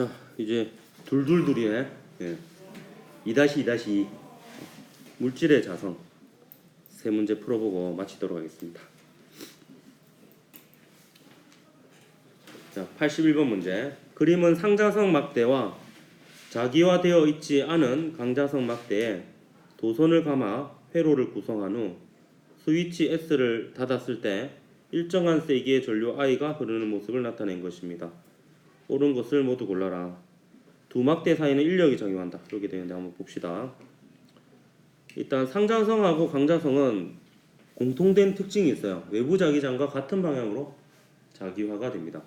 자 이제 둘둘둘이에 예. 2-2-2 물질의 자성 세 문제 풀어보고 마치도록 하겠습니다. 자 81번 문제 그림은 상자성 막대와 자기화되어 있지 않은 강자성 막대에 도선을 감아 회로를 구성한 후 스위치 S를 닫았을 때 일정한 세기의 전류 I가 흐르는 모습을 나타낸 것입니다. 옳은 것을 모두 골라라. 두 막대 사이는 인력이 작용한다. 이렇게 되는데 한번 봅시다. 일단 상자성하고 강자성은 공통된 특징이 있어요. 외부 자기장과 같은 방향으로 자기화가 됩니다.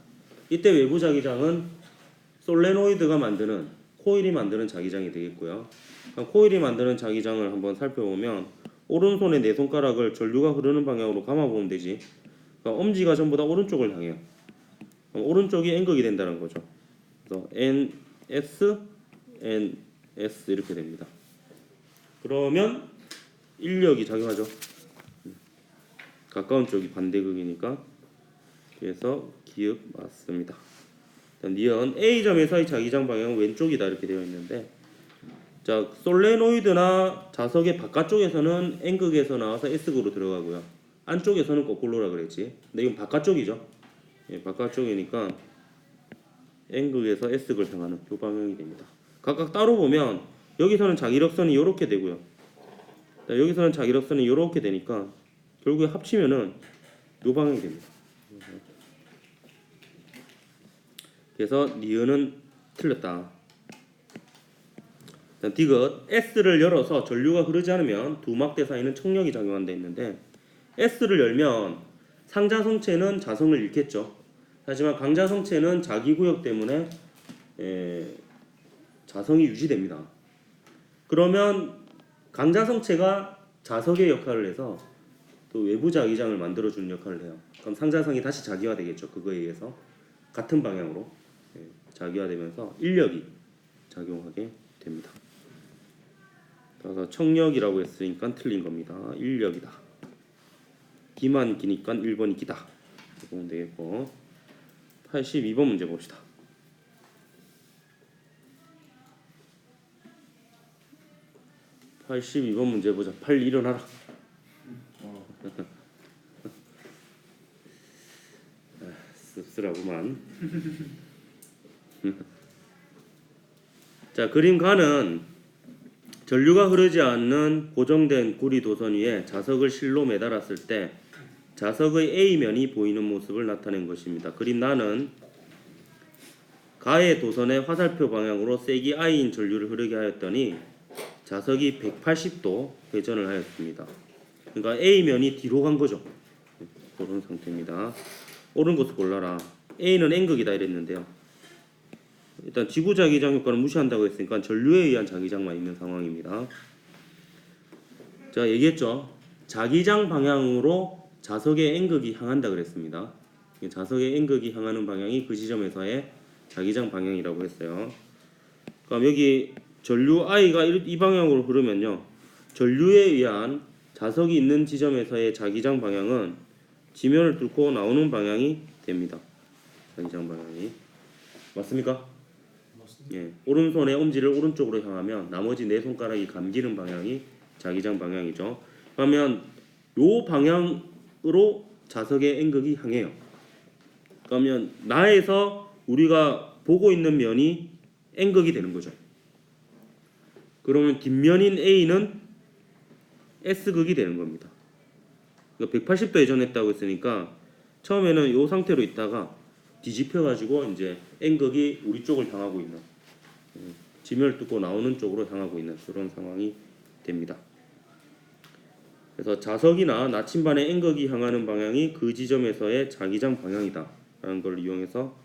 이때 외부 자기장은 솔레노이드가 만드는 코일이 만드는 자기장이 되겠고요. 코일이 만드는 자기장을 한번 살펴보면 오른손에 네 손가락을 전류가 흐르는 방향으로 감아보면 되지. 그러니까 엄지가 전부 다 오른쪽을 향해요. 오른쪽이 N극이 된다는 거죠. 그래서 N, S, N, S 이렇게 됩니다. 그러면 인력이 작용하죠. 음. 가까운 쪽이 반대극이니까 그래서 기역 맞습니다. 니은 A점에서의 자기장 방향은 왼쪽이다 이렇게 되어 있는데 자 솔레노이드나 자석의 바깥쪽에서는 N극에서 나와서 S극으로 들어가고요. 안쪽에서는 거꾸로라 그랬지. 근데 이건 바깥쪽이죠. 예, 바깥쪽이니까 N극에서 S극을 향하는 이 방향이 됩니다. 각각 따로 보면 여기서는 자기력선이 이렇게 되고요. 자, 여기서는 자기력선이 이렇게 되니까 결국에 합치면은 이 방향이 됩니다. 그래서 니은은 틀렸다. 디귿 S를 열어서 전류가 흐르지 않으면 두 막대 사이는 청력이 작용한다 했는데 S를 열면 상자성체는 자성을 잃겠죠. 하지만 강자성체는 자기 구역 때문에 에, 자성이 유지됩니다. 그러면 강자성체가 자석의 역할을 해서 또 외부 자기장을 만들어 주는 역할을 해요. 그럼 상자성이 다시 자기화되겠죠. 그거에 의해서 같은 방향으로 예, 자기화되면서 인력이 작용하게 됩니다. 그래서 청력이라고 했으니까 틀린 겁니다. 인력이다. 기만 기니까 1번이 기다. 보면 되겠고 82번 문제 봅시다. (82번) 문제 보자 팔 일어나라 아, 씁쓸하구만 자 그림 가는 전류가 흐르지 않는 고정된 구리 도선 위에 자석을 실로 매달았을 때 자석의 A면이 보이는 모습을 나타낸 것입니다. 그림 나는 가의 도선의 화살표 방향으로 세기 I인 전류를 흐르게 하였더니 자석이 180도 회전을 하였습니다. 그러니까 A면이 뒤로 간 거죠. 그런 상태입니다. 옳은 것을 골라라. A는 N극이다 이랬는데요. 일단 지구 자기장 효과는 무시한다고 했으니까 전류에 의한 자기장만 있는 상황입니다. 자 얘기했죠. 자기장 방향으로 자석의 N극이 향한다 그랬습니다. 자석의 N극이 향하는 방향이 그 지점에서의 자기장 방향이라고 했어요. 그럼 여기 전류 I가 이이 방향으로 흐르면요. 전류에 의한 자석이 있는 지점에서의 자기장 방향은 지면을 뚫고 나오는 방향이 됩니다. 자기장 방향이 맞습니까? 예, 오른손의 엄지를 오른쪽으로 향하면 나머지 네 손가락이 감기는 방향이 자기장 방향이죠. 그러면 요 방향 으로 자석의 N극이 향해요. 그러면 나에서 우리가 보고 있는 면이 N극이 되는 거죠. 그러면 뒷면인 A는 S극이 되는 겁니다. 그러니까 180도 회전했다고 했으니까 처음에는 이 상태로 있다가 뒤집혀 가지고 이제 N극이 우리 쪽을 향하고 있는 음, 지면을 뚫고 나오는 쪽으로 향하고 있는 그런 상황이 됩니다. 그래서 자석이나 나침반의 N극이 향하는 방향이 그 지점에서의 자기장 방향이다 라는 걸 이용해서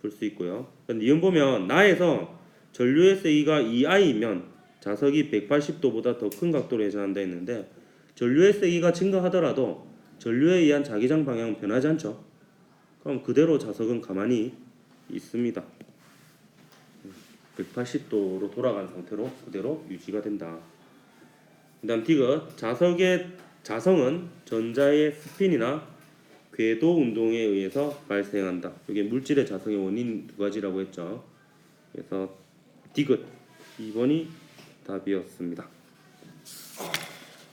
볼 수 있고요. 니은 보면 나에서 전류의 세기가 2i면 자석이 180도보다 더 큰 각도로 회전한다 했는데 전류의 세기가 증가하더라도 전류에 의한 자기장 방향은 변하지 않죠. 그럼 그대로 자석은 가만히 있습니다. 180도로 돌아간 상태로 그대로 유지가 된다. 그다음 디귿 자석의 자성은 전자의 스핀이나 궤도 운동에 의해서 발생한다. 이게 물질의 자성의 원인 두 가지라고 했죠. 그래서 디귿 2번이 답이었습니다.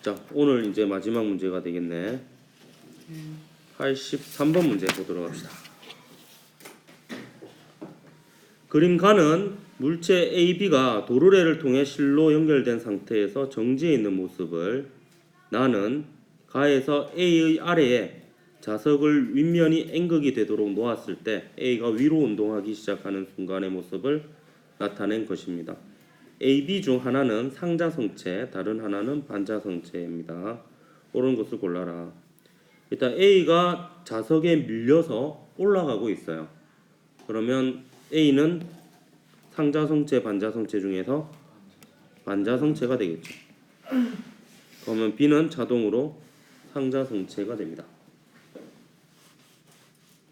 자, 오늘 이제 마지막 문제가 되겠네. 83번 문제 보도록 합시다. 그림 가는 물체 AB가 도르래를 통해 실로 연결된 상태에서 정지해 있는 모습을 나는 가에서 A의 아래에 자석을 윗면이 N극이 되도록 놓았을 때 A가 위로 운동하기 시작하는 순간의 모습을 나타낸 것입니다. AB 중 하나는 상자성체, 다른 하나는 반자성체입니다. 옳은 것을 골라라. 일단 A가 자석에 밀려서 올라가고 있어요. 그러면 A는 상자성체, 반자성체 중에서 반자성체가 되겠죠. 그러면 B는 자동으로 상자성체가 됩니다.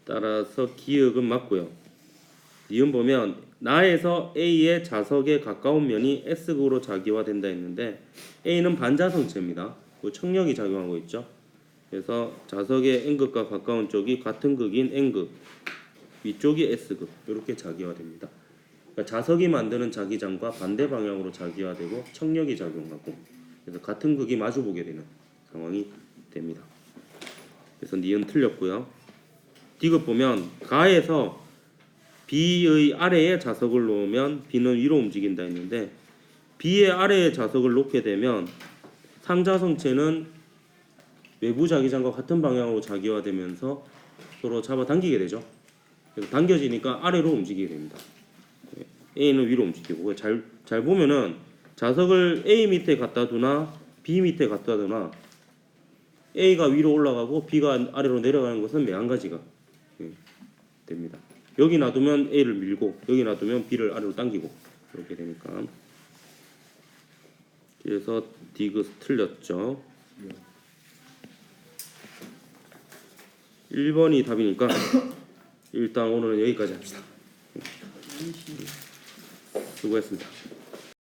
따라서 기역은 맞고요. 니은 보면 나에서 A의 자석에 가까운 면이 S극으로 자기화된다 했는데 A는 반자성체입니다. 그 청력이 작용하고 있죠. 그래서 자석의 N극과 가까운 쪽이 같은 극인 N극, 위쪽이 S극 이렇게 자기화됩니다. 그러니까 자석이 만드는 자기장과 반대 방향으로 자기화되고 청력이 작용하고 그래서 같은 극이 마주보게 되는 상황이 됩니다. 그래서 니은 틀렸고요. 디귿 보면 가에서 B의 아래에 자석을 놓으면 B는 위로 움직인다 했는데 B의 아래에 자석을 놓게 되면 상자 성체는 외부 자기장과 같은 방향으로 자기화되면서 서로 잡아당기게 되죠. 그래서 당겨지니까 아래로 움직이게 됩니다. A는 위로 움직이고 잘, 잘 보면은 자석을 A 밑에 갖다 두나 B 밑에 갖다 두나 A가 위로 올라가고 B가 아래로 내려가는 것은 매한가지가 예, 됩니다. 여기 놔두면 A를 밀고 여기 놔두면 B를 아래로 당기고 이렇게 되니까 그래서 디귿 틀렸죠. 1번이 답이니까 일단 오늘은 여기까지 합시다. 수고했습니다.